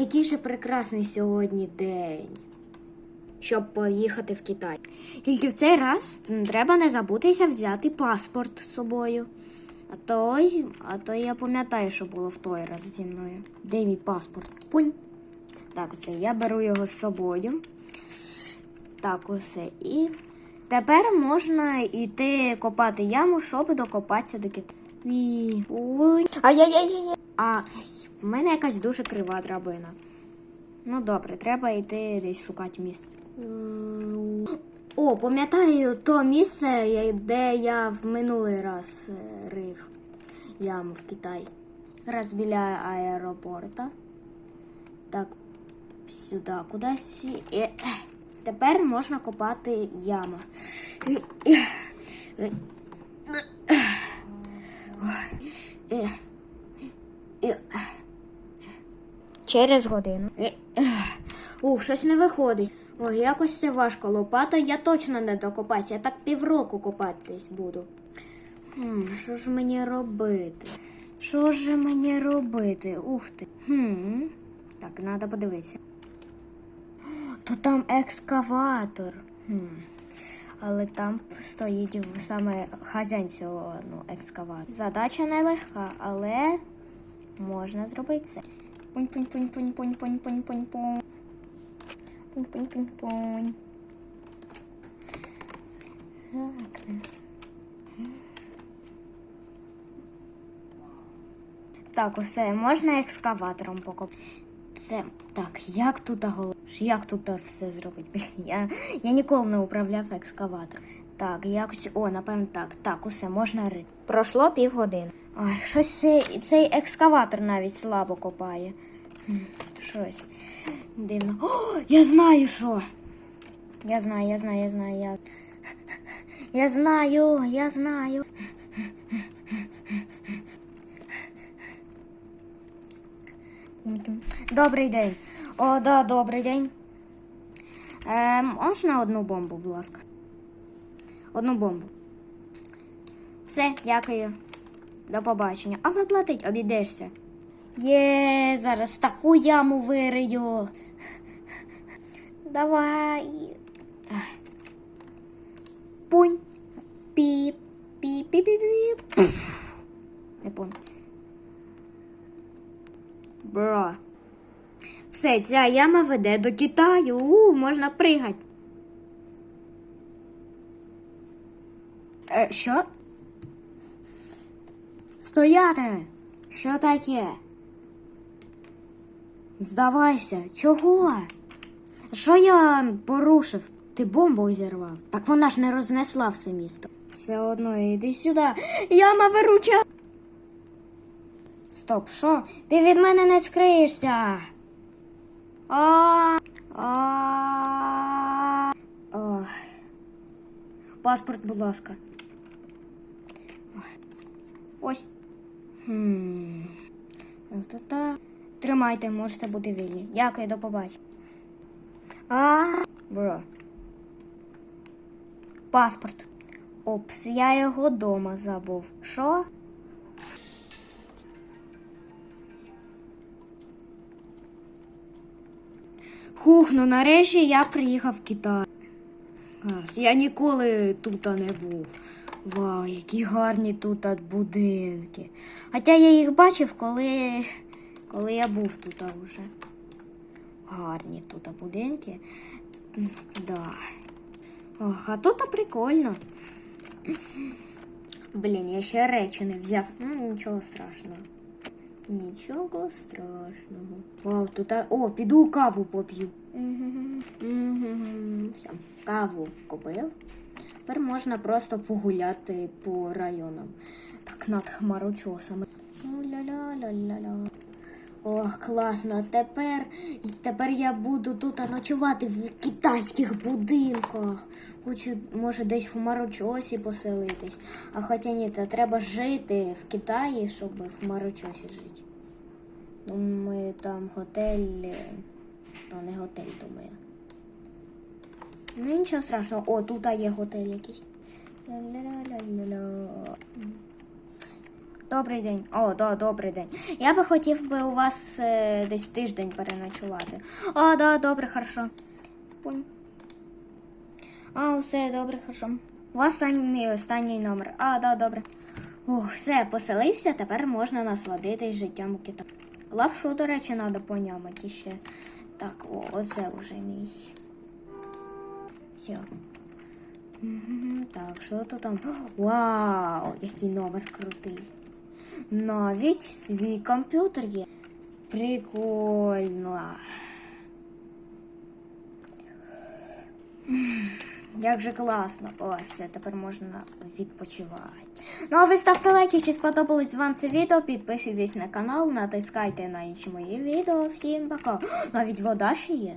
який же прекрасний сьогодні день, щоб поїхати в Китай. Тільки в цей раз треба не забутися взяти паспорт з собою. А то, а то я пам'ятаю, що було в той раз зі мною. Де мій паспорт? Пунь. Так, все, я беру його з собою. Так, усе. І тепер можна йти копати яму, щоб докопатися до Китаю. Ай-яй-яй-яй. А в мене якась дуже крива драбина. Ну добре, треба йти десь шукати місце. О, пам'ятаю то місце, де я в минулий раз е, рив яму в Китаї. Раз біля аеропорта. Так, сюди, кудись. Тепер можна копати яму. І, і, е, е, е, Через годину. Е. Ух, щось не виходить. Ой, якось це важко. Лопата я точно не докопаюся. Я так півроку копатись буду. Хм, що ж мені робити? Що ж мені робити? Ух ти. Хм. Так, треба подивитися. То там екскаватор. Хм. Але там стоїть саме хазяїн цього ну, екскаватора. Задача нелегка, але можна зробити це. Пунь, пунь, пунь, пунь, пунь, пунь, пунь, пунь, пунь. Пунь, пунь, пунь, пунь. Так. Усе, можна екскаватором покопати. Все. Так, як тут голов... Як тут все зробити? Я, я ніколи не управляв екскаватором. Так, якось. О, напевно, так. Так, усе, можна рити. Пройшло півгодини. Ой, щось цей, цей екскаватор навіть слабо копає. Щось дивно. О, я знаю що. Я знаю, я знаю, я знаю, я. Я знаю, я знаю. Добрий день. О, да, добрий день. Е, можна одну бомбу, будь ласка? Одну бомбу. Все, дякую. До побачення. А заплатить обійдешся. Є, зараз таку яму вирию. Давай. Пунь. Піп. Піп, піп, піп, піп. Не пунь. Бро. Все, ця яма веде до Китаю. У, можна пригати. Е, що? Стояти! Що таке? Здавайся, чого? Що я порушив? Ти бомбу зірвав. Так вона ж не рознесла все місто. Все одно йди сюди. Яма вируча. Стоп, що? Ти від мене не скриєшся. А. А. Паспорт, будь ласка. Ось. Хм. Та-та. Тримайте, можете бути вільні. Дякую, до побачення. А, бро. Паспорт. Опс, я його дома забув. Що? Хух, ну нарешті я приїхав в Китай. Я ніколи тут не був. Вау, які гарні тут будинки. Хоча я їх бачив, коли, коли я був тут вже. Гарні тут будинки. Да. Ох, а тут прикольно. Блін, я ще речі не взяв. Ну, нічого страшного. Нічого страшного. Вау, тут. О, піду каву поп'ю. Мгм. Мгм. Все, каву купив. Тепер можна просто погуляти по районам. Так над хмарочосами. Ля-ля-ля-ля-ля. Ох, класно. Тепер, тепер я буду тут ночувати в китайських будинках. Хочу, може, десь в Хмарочосі поселитись. А хоча ні, то треба жити в Китаї, щоб в Хмарочосі жити. Думаю, там готель. То не готель, думаю. Ну нічого страшного. О, тут є готель якийсь. Добрий день. О, да, добрий день. Я би хотів би у вас е, десь тиждень переночувати. О, да, добре, хорошо. А, все, добре, хорошо. У вас мій останній номер. А, да, добре. Ух, все, поселився, тепер можна насладитись життям у кита. Лапшу, до речі, треба понямати ще. Так, о, оце вже мій. Мгм, Так, що то там? Вау, який номер крутий. Навіть свій комп'ютер є. Прикольно. Як же класно. Ось, тепер можна відпочивати. Ну а ви ставте лайки, чи сподобалось вам це відео. Підписуйтесь на канал, натискайте на інші мої відео. Всім пока. Навіть вода ще є.